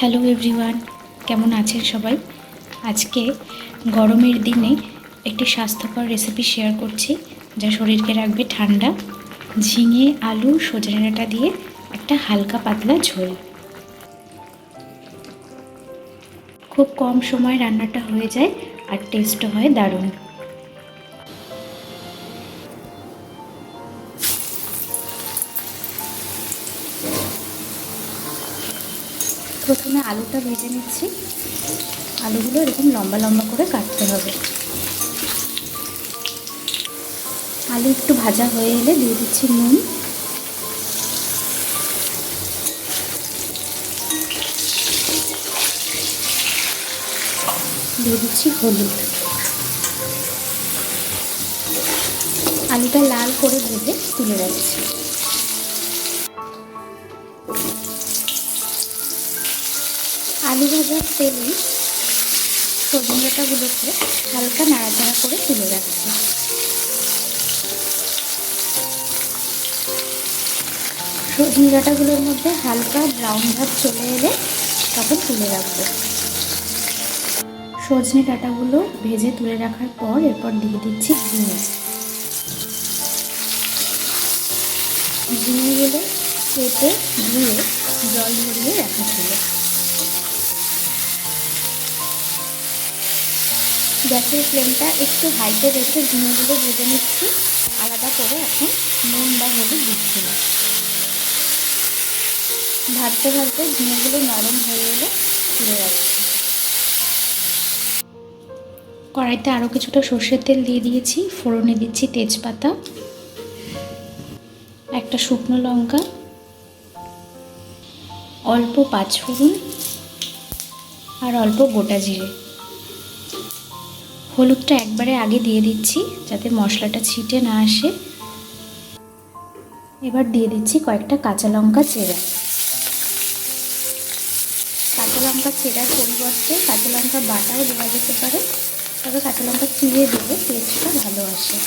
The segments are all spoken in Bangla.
হ্যালো এভরিওয়ান, কেমন আছেন সবাই? আজকে গরমের দিনে একটি স্বাস্থ্যকর রেসিপি শেয়ার করছি, যা শরীরকে রাখবে ঠান্ডা, ঝিঙে, আলু, সজনে ডাঁটা দিয়ে একটা হালকা পাতলা ঝোল। খুব কম সময় রান্নাটা হয়ে যায় আর টেস্টও হয় দারুণ। প্রথমে আলুটা ভেজে নিচ্ছি। আলুগুলো এরকম লম্বা লম্বা করে কাটতে হবে। আলু একটু ভাজা হয়ে এলে দিয়ে দিচ্ছি নুন। দিয়ে দিচ্ছি হলুদ। আলুটা লাল করে ভেজে তুলে রাখছি। আলু ভাজার তেলে সজনে ডাঁটাগুলোকে হালকা নাড়াচাড়া করে তুলে রাখছি। সজনে ডাঁটাগুলোর মধ্যে হালকা ব্রাউন ভাব চলে এলে তখন তুলে রাখব। সজনে ডাঁটাগুলো ভেজে তুলে রাখার পর এরপর দিয়ে দিচ্ছি ঝিঙে ঝিঙেগুলো কেটে ধুয়ে জল ঝরিয়ে রাখা ছিল। গ্যাসের ফ্লেমটা একটু হাইতে রেখে ঝিঙেগুলো ভেজে নিচ্ছি। আলাদা করে এখন নুন বা হলুদ দিচ্ছি। না ভাজতে ভাজতে ঝিঙেগুলো নরম হয়ে এলে তুলে রাখছি কড়াইতে আরও কিছুটা সর্ষের তেল দিয়ে দিয়েছি, ফোড়নে দিচ্ছি তেজপাতা, একটা শুকনো লঙ্কা, অল্প পাঁচফোড়ন আর অল্প গোটা জিরে। হলুদটা একবারে আগে দিয়ে দিচ্ছি যাতে মশলাটা ছিটে না আসে। এবার দিয়ে দিচ্ছি কয়েকটা কাঁচা লঙ্কা চেরা। কাঁচা লঙ্কা চেরার পরিবর্তে কাঁচা লঙ্কা বাটাও দেওয়া যেতে পারে, তবে কাঁচা লঙ্কা চিড়ে দিলে টেস্টটা ভালো আসে।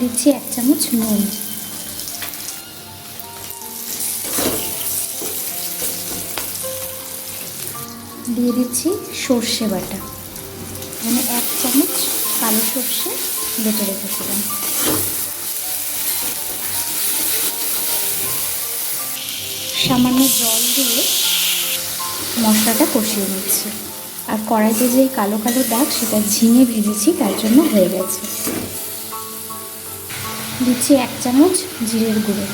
দিচ্ছি এক চামচ নুন। দিয়ে দিচ্ছি সর্ষে বাটা। মানে এক চামচ কালো সর্ষে বেটে রেখেছিলাম। সামান্য জল দিয়ে মশলাটা কষিয়ে নিচ্ছি। আর কড়াইতে যে কালো কালো দাগ, সেটা ঝিঙে ভেজেছি, তার জন্য হয়ে গেছে। দিচ্ছি এক চামচ জিরের গুঁড়ো।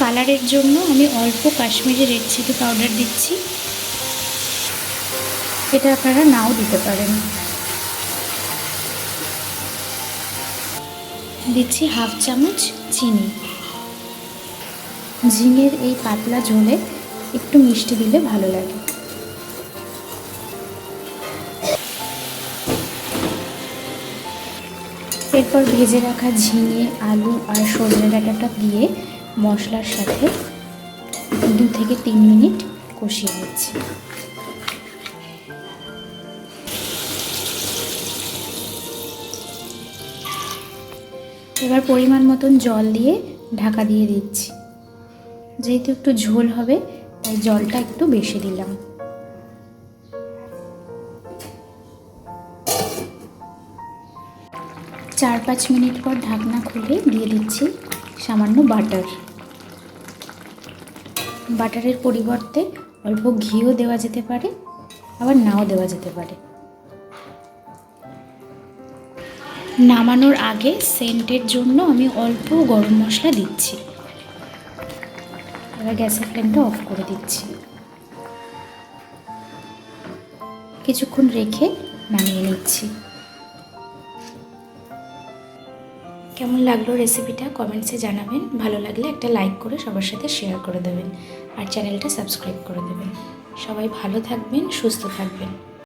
কালারের জন্য আমি অল্প কাশ্মীরি রেড চিলি পাউডার দিচ্ছি। এটা আপনারা নাও দিতে পারেন। দিচ্ছি হাফ চামচ চিনি। ঝিঙের এই পাতলা ঝোলে একটু মিষ্টি দিলে ভালো লাগে। এরপর ভেজে রাখা ঝিঙে, আলু আর সজনে ডাঁটাটা দিয়ে মশলার সাথে দু থেকে তিন মিনিট কষিয়ে নিচ্ছি। এবার পরিমাণ মতন জল দিয়ে ঢাকা দিয়ে দিচ্ছি। যেহেতু একটু ঝোল হবে, তাই জলটা একটু বেশি দিলাম। চার পাঁচ মিনিট পর ঢাকনা খুলে দিয়ে দিচ্ছি সামান্য বাটার। বাটারের পরিবর্তে অল্প ঘিও দেওয়া যেতে পারে, আবার নাও দেওয়া যেতে পারে। নামানোর আগে সেন্টের জন্য আমি অল্প গরম মশলা দিচ্ছি। এবার গ্যাসের ফ্লেমটা অফ করে দিচ্ছি। কিছুক্ষণ রেখে নামিয়ে নিচ্ছি। কেমন লাগল রেসিপিটা কমেন্টসে জানাবেন। ভালো লাগলে একটা লাইক করে সবার সাথে শেয়ার করে দেবেন। আর চ্যানেলটা সাবস্ক্রাইব করে দেবেন। সবাই ভালো থাকবেন, সুস্থ থাকবেন।